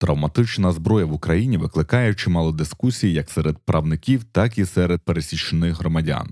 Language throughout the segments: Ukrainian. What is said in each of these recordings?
Травматична зброя в Україні викликає чимало дискусій як серед правників, так і серед пересічних громадян.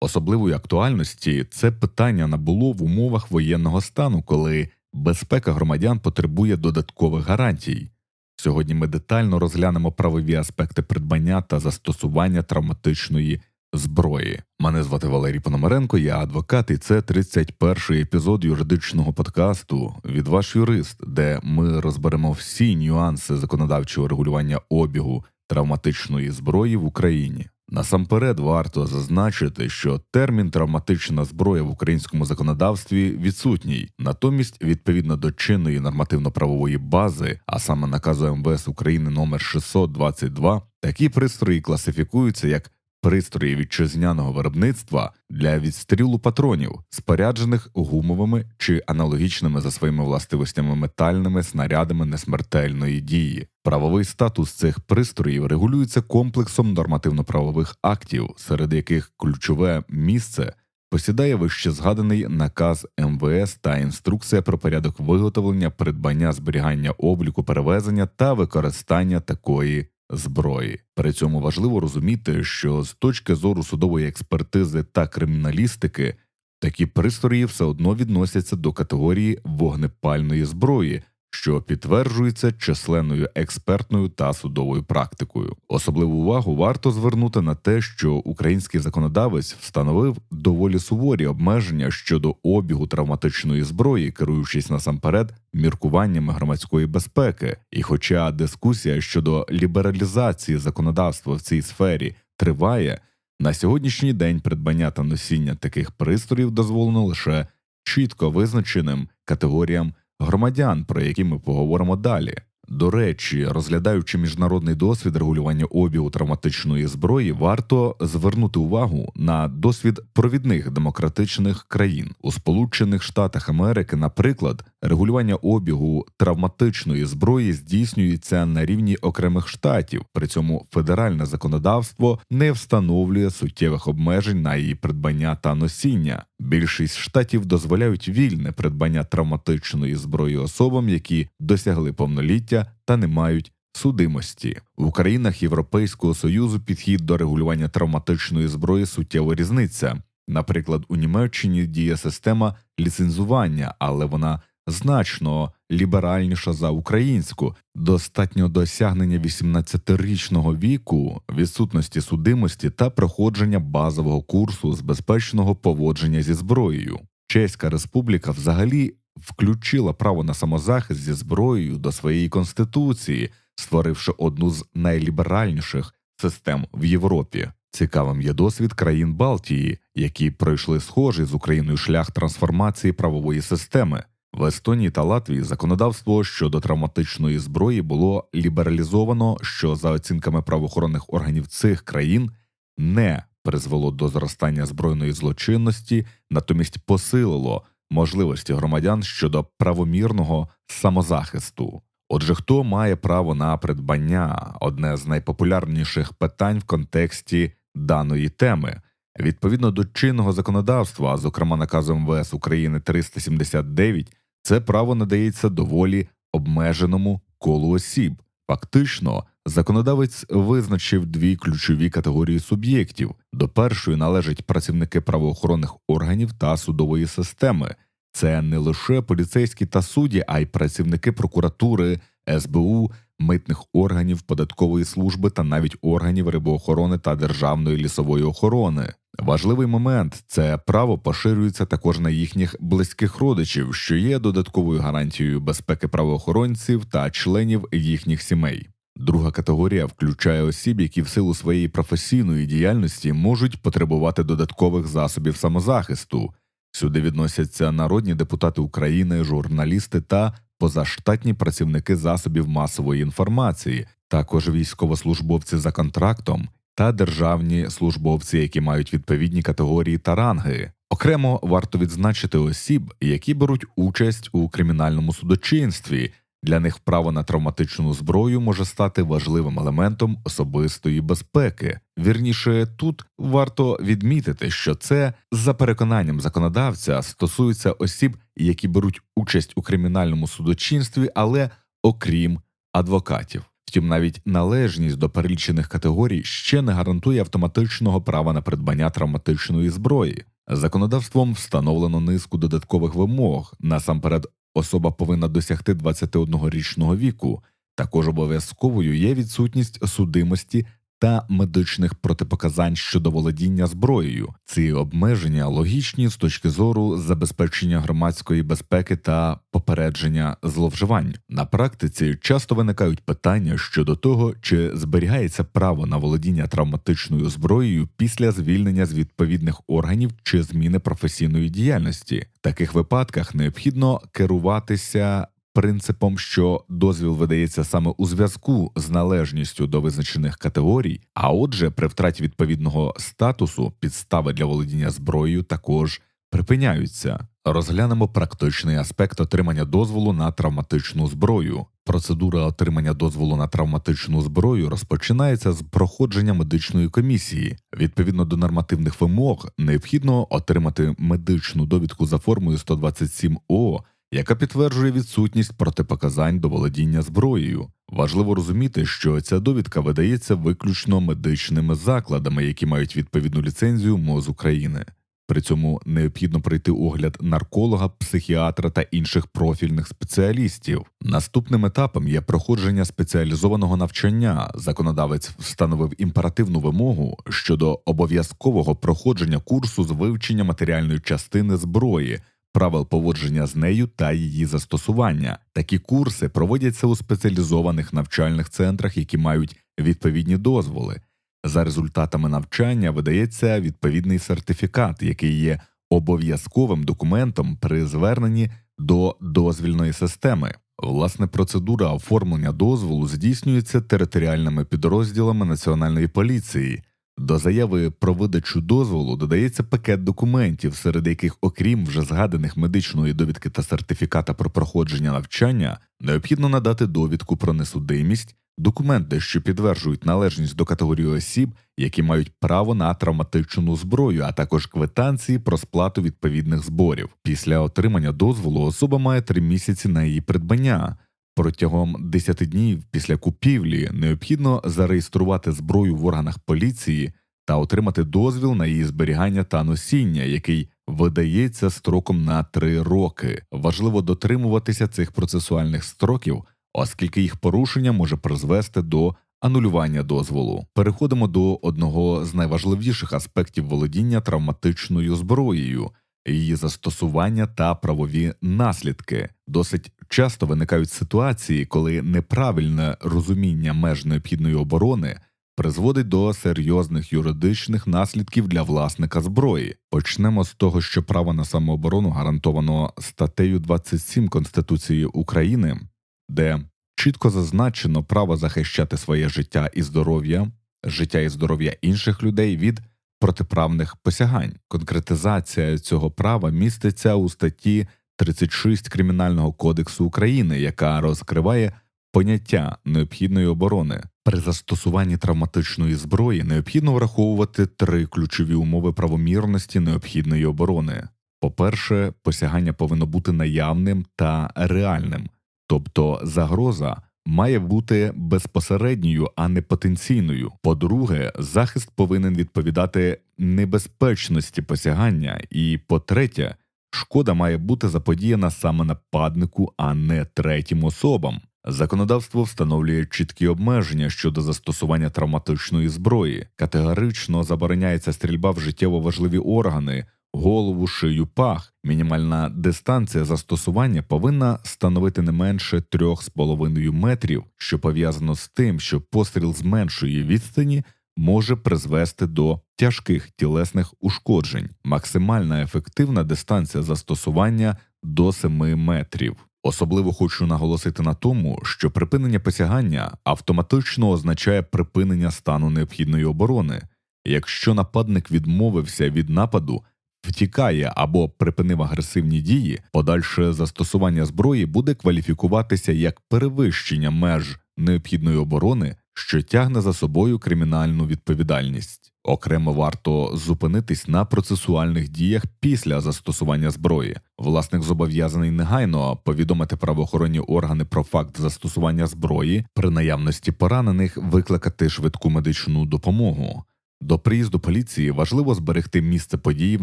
Особливої актуальності це питання набуло в умовах воєнного стану, коли безпека громадян потребує додаткових гарантій. Сьогодні ми детально розглянемо правові аспекти придбання та застосування травматичної зброї. Мене звати Валерій Пономаренко, я адвокат, і це 31-й епізод юридичного подкасту від ваш юрист, де ми розберемо всі нюанси законодавчого регулювання обігу травматичної зброї в Україні. Насамперед варто зазначити, що термін травматична зброя в українському законодавстві відсутній, натомість, відповідно до чинної нормативно-правової бази, а саме наказу МВС України номер 622, такі пристрої класифікуються як пристрої вітчизняного виробництва для відстрілу патронів, споряджених гумовими чи аналогічними за своїми властивостями метальними снарядами несмертельної дії. Правовий статус цих пристроїв регулюється комплексом нормативно-правових актів, серед яких ключове місце. Посідає вище згаданий наказ МВС та інструкція про порядок виготовлення, придбання, зберігання обліку, перевезення та використання такої зброї. При цьому важливо розуміти, що з точки зору судової експертизи та криміналістики такі пристрої все одно відносяться до категорії вогнепальної зброї. Що підтверджується численною експертною та судовою практикою. Особливу увагу варто звернути на те, що український законодавець встановив доволі суворі обмеження щодо обігу травматичної зброї, керуючись насамперед міркуваннями громадської безпеки. І, хоча дискусія щодо лібералізації законодавства в цій сфері триває, на сьогоднішній день придбання та носіння таких пристроїв дозволено лише чітко визначеним категоріям громадян, про які ми поговоримо далі. До речі, розглядаючи міжнародний досвід регулювання обігу травматичної зброї, варто звернути увагу на досвід провідних демократичних країн у Сполучених Штатах Америки. Наприклад, регулювання обігу травматичної зброї здійснюється на рівні окремих штатів. При цьому федеральне законодавство не встановлює суттєвих обмежень на її придбання та носіння. Більшість штатів дозволяють вільне придбання травматичної зброї особам, які досягли повноліття та не мають судимості в країнах Європейського союзу. Підхід до регулювання травматичної зброї суттєво різниця. Наприклад, у Німеччині діє система ліцензування, але вона значно ліберальніша за українську, достатньо досягнення 18-річного віку, відсутності судимості та проходження базового курсу з безпечного поводження зі зброєю. Чеська республіка взагалі включила право на самозахист зі зброєю до своєї конституції, створивши одну з найліберальніших систем в Європі. Цікавим є досвід країн Балтії, які пройшли схожий з Україною шлях трансформації правової системи. В Естонії та Латвії законодавство щодо травматичної зброї було лібералізовано, що за оцінками правоохоронних органів цих країн не призвело до зростання збройної злочинності, натомість посилило можливості громадян щодо правомірного самозахисту. Отже, хто має право на придбання одне з найпопулярніших питань в контексті даної теми. Відповідно до чинного законодавства, зокрема наказом МВС України 379, це право надається доволі обмеженому колу осіб. Фактично, законодавець визначив дві ключові категорії суб'єктів. До першої належать працівники правоохоронних органів та судової системи. Це не лише поліцейські та судді, а й працівники прокуратури, СБУ, митних органів, податкової служби та навіть органів рибоохорони та державної лісової охорони. Важливий момент це право поширюється також на їхніх близьких родичів, що є додатковою гарантією безпеки правоохоронців та членів їхніх сімей. Друга категорія включає осіб, які в силу своєї професійної діяльності можуть потребувати додаткових засобів самозахисту. Сюди відносяться народні депутати України, журналісти та позаштатні працівники засобів масової інформації, також військовослужбовці за контрактом та державні службовці, які мають відповідні категорії та ранги. Окремо варто відзначити осіб, які беруть участь у кримінальному судочинстві. Для них право на травматичну зброю може стати важливим елементом особистої безпеки. Вірніше, тут варто відмітити, що це за переконанням законодавця стосується осіб, які беруть участь у кримінальному судочинстві, але окрім адвокатів. Втім, навіть належність до перелічених категорій ще не гарантує автоматичного права на придбання травматичної зброї. Законодавством встановлено низку додаткових вимог. Насамперед, особа повинна досягти 21-річного віку. Також обов'язковою є відсутність судимості та медичних протипоказань щодо володіння зброєю. Ці обмеження логічні з точки зору забезпечення громадської безпеки та попередження зловживань. На практиці часто виникають питання щодо того, чи зберігається право на володіння травматичною зброєю після звільнення з відповідних органів чи зміни професійної діяльності. В таких випадках необхідно керуватися принципом, що дозвіл видається саме у зв'язку з належністю до визначених категорій, а отже, при втраті відповідного статусу підстави для володіння зброєю також припиняються. Розглянемо практичний аспект отримання дозволу на травматичну зброю. Процедура отримання дозволу на травматичну зброю розпочинається з проходження медичної комісії. Відповідно до нормативних вимог, необхідно отримати медичну довідку за формою 127 о яка підтверджує відсутність протипоказань до володіння зброєю. Важливо розуміти, що ця довідка видається виключно медичними закладами, які мають відповідну ліцензію МОЗ України. При цьому необхідно пройти огляд нарколога, психіатра та інших профільних спеціалістів. Наступним етапом є проходження спеціалізованого навчання. Законодавець встановив імперативну вимогу щодо обов'язкового проходження курсу з вивчення матеріальної частини зброї правил поводження з нею та її застосування. Такі курси проводяться у спеціалізованих навчальних центрах, які мають відповідні дозволи. За результатами навчання видається відповідний сертифікат, який є обов'язковим документом при зверненні до дозвільної системи. Власне, процедура оформлення дозволу здійснюється територіальними підрозділами національної поліції. До заяви про видачу дозволу додається пакет документів, серед яких, окрім вже згаданих медичної довідки та сертифіката про проходження навчання, необхідно надати довідку про несудимість, документи, що підтверджують належність до категорії осіб, які мають право на травматичну зброю, а також квитанції про сплату відповідних зборів. Після отримання дозволу особа має три місяці на її придбання. Протягом 10 днів після купівлі необхідно зареєструвати зброю в органах поліції та отримати дозвіл на її зберігання та носіння, який видається строком на 3 роки. Важливо дотримуватися цих процесуальних строків, оскільки їх порушення може призвести до анулювання дозволу. Переходимо до одного з найважливіших аспектів володіння травматичною зброєю її застосування та правові наслідки. Досить часто виникають ситуації, коли неправильне розуміння меж необхідної оборони призводить до серйозних юридичних наслідків для власника зброї. Почнемо з того, що право на самооборону гарантовано статтею 27 Конституції України, де чітко зазначено право захищати своє життя і здоров'я, життя і здоров'я інших людей від протиправних посягань. Конкретизація цього права міститься у статті 36 Кримінального кодексу України, яка розкриває поняття необхідної оборони. При застосуванні травматичної зброї необхідно враховувати три ключові умови правомірності необхідної оборони. По-перше, посягання повинно бути наявним та реальним, тобто загроза має бути безпосередньою, а не потенційною. По-друге, захист повинен відповідати небезпечності посягання, і по-третє, шкода має бути заподіяна саме нападнику, а не третім особам. Законодавство встановлює чіткі обмеження щодо застосування травматичної зброї, категорично забороняється стрільба в життєво важливі органи, голову, шию, пах. Мінімальна дистанція застосування повинна становити не менше 3,5 метрів, що пов'язано з тим, що постріл з меншої відстані може призвести до тяжких тілесних ушкоджень. Максимальна ефективна дистанція застосування до 7 метрів. Особливо хочу наголосити на тому, що припинення посягання автоматично означає припинення стану необхідної оборони. Якщо нападник відмовився від нападу, втікає або припинив агресивні дії, подальше застосування зброї буде кваліфікуватися як перевищення меж необхідної оборони, що тягне за собою кримінальну відповідальність. Окремо варто зупинитись на процесуальних діях після застосування зброї. Власник зобов'язаний негайно повідомити правоохоронні органи про факт застосування зброї при наявності поранених викликати швидку медичну допомогу. До приїзду поліції важливо зберегти місце події в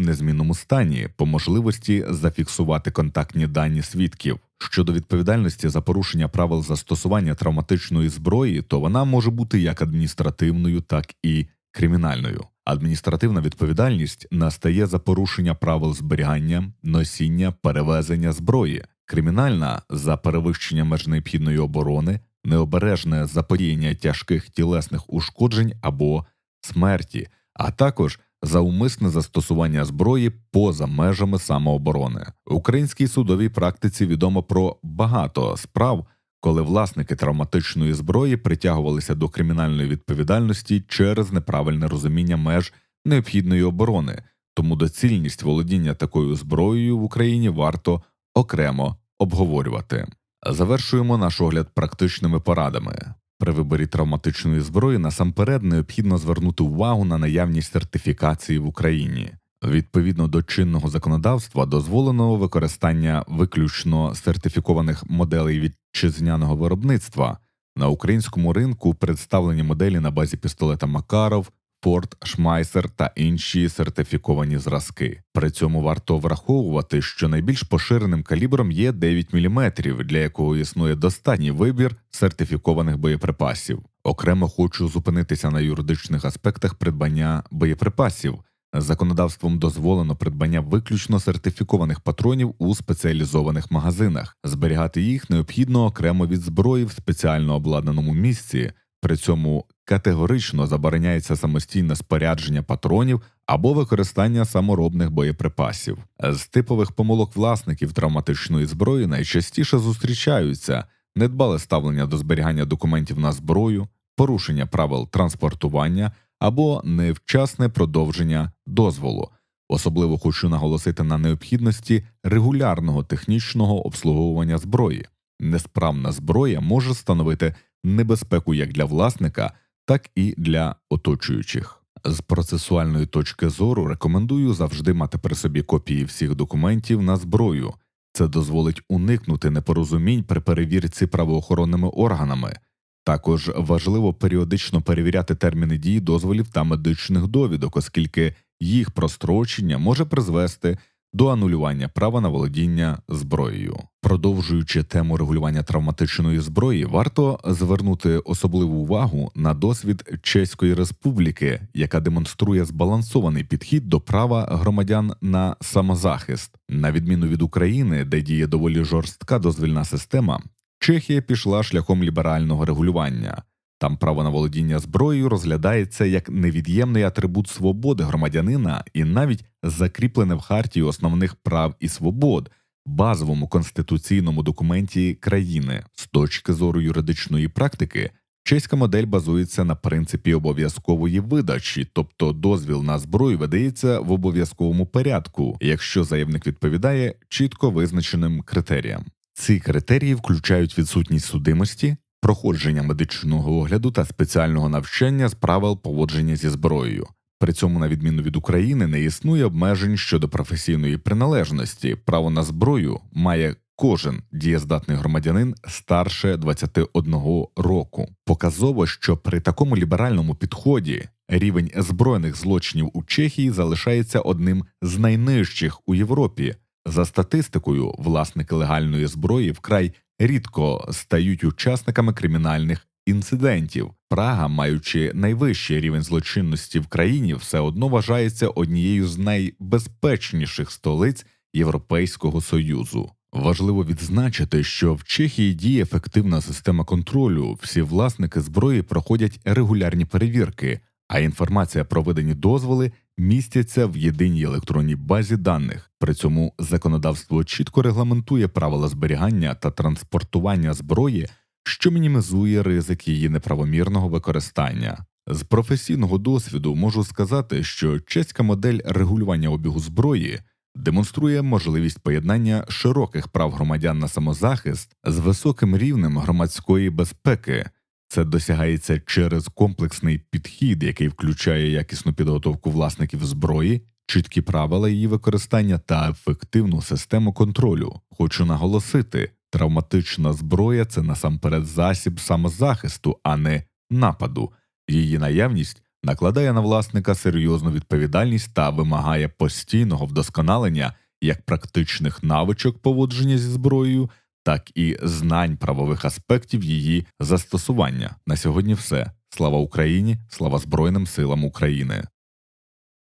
незмінному стані, по можливості зафіксувати контактні дані свідків. Щодо відповідальності за порушення правил застосування травматичної зброї, то вона може бути як адміністративною, так і кримінальною. Адміністративна відповідальність настає за порушення правил зберігання, носіння, перевезення зброї, кримінальна за перевищення меж необхідної оборони, необережне заподіяння тяжких тілесних ушкоджень або смерті, а також за умисне застосування зброї поза межами самооборони. В українській судовій практиці відомо про багато справ, коли власники травматичної зброї притягувалися до кримінальної відповідальності через неправильне розуміння меж необхідної оборони, тому доцільність володіння такою зброєю в Україні варто окремо обговорювати. Завершуємо наш огляд практичними порадами. При виборі травматичної зброї насамперед необхідно звернути увагу на наявність сертифікації в Україні. Відповідно до чинного законодавства дозволено використання виключно сертифікованих моделей вітчизняного виробництва на українському ринку представлені моделі на базі пістолета Макаров, Форт, Шмайсер та інші сертифіковані зразки. При цьому варто враховувати, що найбільш поширеним калібром є 9 мм, для якого існує достатній вибір сертифікованих боєприпасів. Окремо хочу зупинитися на юридичних аспектах придбання боєприпасів. Законодавством дозволено придбання виключно сертифікованих патронів у спеціалізованих магазинах. Зберігати їх необхідно окремо від зброї в спеціально обладнаному місці. При цьому категорично забороняється самостійне спорядження патронів або використання саморобних боєприпасів. З типових помилок власників травматичної зброї найчастіше зустрічаються недбале ставлення до зберігання документів на зброю, порушення правил транспортування або невчасне продовження дозволу. Особливо хочу наголосити на необхідності регулярного технічного обслуговування зброї. Несправна зброя може становити небезпеку як для власника, так і для оточуючих. З процесуальної точки зору рекомендую завжди мати при собі копії всіх документів на зброю. Це дозволить уникнути непорозумінь при перевірці правоохоронними органами. Також важливо періодично перевіряти терміни дії дозволів та медичних довідок, оскільки їх прострочення може призвести до анулювання права на володіння зброєю. Продовжуючи тему регулювання травматичної зброї, варто звернути особливу увагу на досвід Чеської Республіки, яка демонструє збалансований підхід до права громадян на самозахист, на відміну від України, де діє доволі жорстка дозвільна система. Чехія пішла шляхом ліберального регулювання. Там право на володіння зброєю розглядається як невід'ємний атрибут свободи громадянина і навіть закріплене в хартії основних прав і свобод, базовому конституційному документі країни. З точки зору юридичної практики, чеська модель базується на принципі обов'язкової видачі, тобто дозвіл на зброю видається в обов'язковому порядку, якщо заявник відповідає чітко визначеним критеріям. Ці критерії включають відсутність судимості, проходження медичного огляду та спеціального навчання з правил поводження зі зброєю. При цьому, на відміну від України, не існує обмежень щодо професійної приналежності. Право на зброю має кожен дієздатний громадянин старше 21 року. Показово, що при такому ліберальному підході рівень збройних злочинів у Чехії залишається одним з найнижчих у Європі. За статистикою, власники легальної зброї вкрай рідко стають учасниками кримінальних інцидентів. Прага, маючи найвищий рівень злочинності в країні, все одно вважається однією з найбезпечніших столиць Європейського союзу. Важливо відзначити, що в Чехії діє ефективна система контролю. Всі власники зброї проходять регулярні перевірки, а інформація про видані дозволи містяться в єдиній електронній базі даних. При цьому законодавство чітко регламентує правила зберігання та транспортування зброї, що мінімізує ризик її неправомірного використання. З професійного досвіду можу сказати, що чеська модель регулювання обігу зброї демонструє можливість поєднання широких прав громадян на самозахист з високим рівнем громадської безпеки. Це досягається через комплексний підхід, який включає якісну підготовку власників зброї, чіткі правила її використання та ефективну систему контролю. Хочу наголосити, травматична зброя це насамперед засіб самозахисту, а не нападу. Її наявність накладає на власника серйозну відповідальність та вимагає постійного вдосконалення як практичних навичок поводження зі зброєю, так і знань правових аспектів її застосування. На сьогодні все. Слава Україні, слава Збройним силам України.